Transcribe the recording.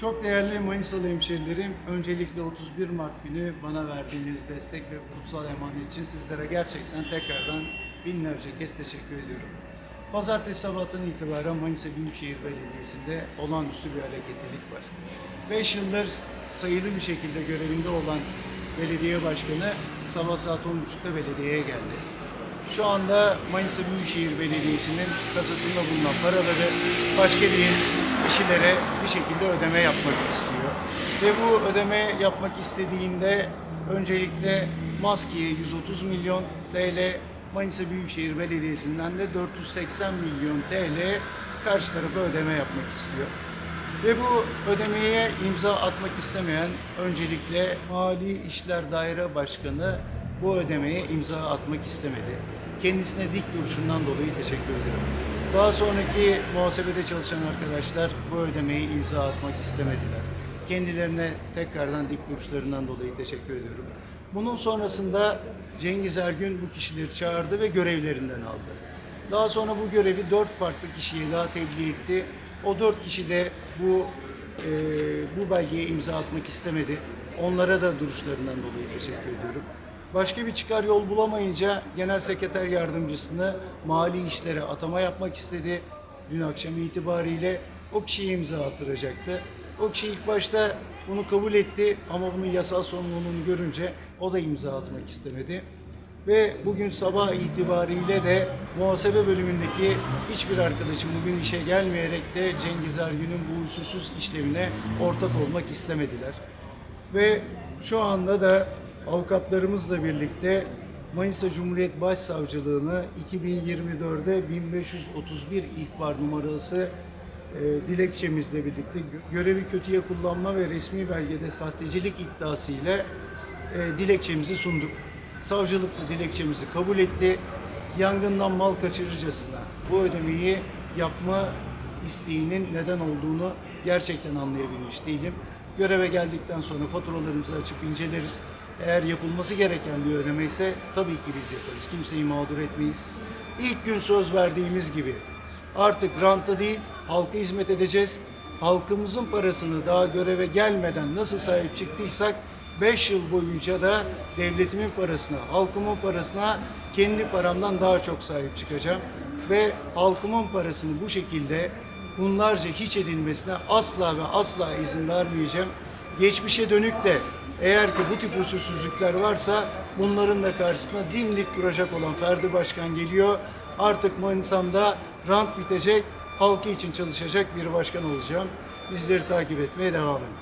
Çok değerli Manisalı hemşerilerim, öncelikle 31 Mart günü bana verdiğiniz destek ve kutsal emanet için sizlere gerçekten tekrardan binlerce kez teşekkür ediyorum. Pazartesi sabahtan itibaren Manisa Büyükşehir Belediyesi'nde olağanüstü bir hareketlilik var. 5 yıldır sayılı bir şekilde görevinde olan belediye başkanı sabah saat 10.30'da belediyeye geldi. Şu anda Manisa Büyükşehir Belediyesi'nin kasasında bulunan paraları başka bir kişilere bir şekilde ödeme yapmak istiyor. Ve bu ödeme yapmak istediğinde öncelikle maskeye 130 milyon TL, Manisa Büyükşehir Belediyesi'nden de 480 milyon TL karşı tarafa ödeme yapmak istiyor. Ve bu ödemeye imza atmak istemeyen öncelikle Mali İşler Daire Başkanı bu ödemeye imza atmak istemedi. Kendisine dik duruşundan dolayı teşekkür ediyorum. Daha sonraki muhasebede çalışan arkadaşlar bu ödemeye imza atmak istemediler. Kendilerine tekrardan dik duruşlarından dolayı teşekkür ediyorum. Bunun sonrasında Cengiz Ergün bu kişileri çağırdı ve görevlerinden aldı. Daha sonra bu görevi dört farklı kişiye daha tebliğ etti. O dört kişi de bu e, bu belgeye imza atmak istemedi. Onlara da duruşlarından dolayı teşekkür ediyorum. Başka bir çıkar yol bulamayınca Genel Sekreter Yardımcısını mali işlere atama yapmak istedi. Dün akşam itibariyle o kişiye imza attıracaktı. O kişi ilk başta bunu kabul etti ama bunun yasal sorumluluğunu görünce o da imza atmak istemedi. Ve bugün sabah itibariyle de muhasebe bölümündeki hiçbir arkadaşım bugün işe gelmeyerek de Cengiz Ergün'ün bu usulsüz işlemine ortak olmak istemediler. Ve şu anda da avukatlarımızla birlikte Manisa Cumhuriyet Başsavcılığı'nı 2024'de 1531 ihbar numarası e, dilekçemizle birlikte gö- görevi kötüye kullanma ve resmi belgede sahtecilik iddiası ile e, dilekçemizi sunduk. Savcılık da dilekçemizi kabul etti. Yangından mal kaçırırcasına bu ödemeyi yapma isteğinin neden olduğunu gerçekten anlayabilmiş değilim. Göreve geldikten sonra faturalarımızı açıp inceleriz. Eğer yapılması gereken bir ödeme ise tabii ki biz yaparız. Kimseyi mağdur etmeyiz. İlk gün söz verdiğimiz gibi artık ranta değil halka hizmet edeceğiz. Halkımızın parasını daha göreve gelmeden nasıl sahip çıktıysak 5 yıl boyunca da devletimin parasına, halkımın parasına kendi paramdan daha çok sahip çıkacağım. Ve halkımın parasını bu şekilde bunlarca hiç edilmesine asla ve asla izin vermeyeceğim. Geçmişe dönük de eğer ki bu tip usulsüzlükler varsa bunların da karşısına dimdik duracak olan Ferdi Başkan geliyor. Artık Manisa'mda rant bitecek, halkı için çalışacak bir başkan olacağım. Bizleri takip etmeye devam edin.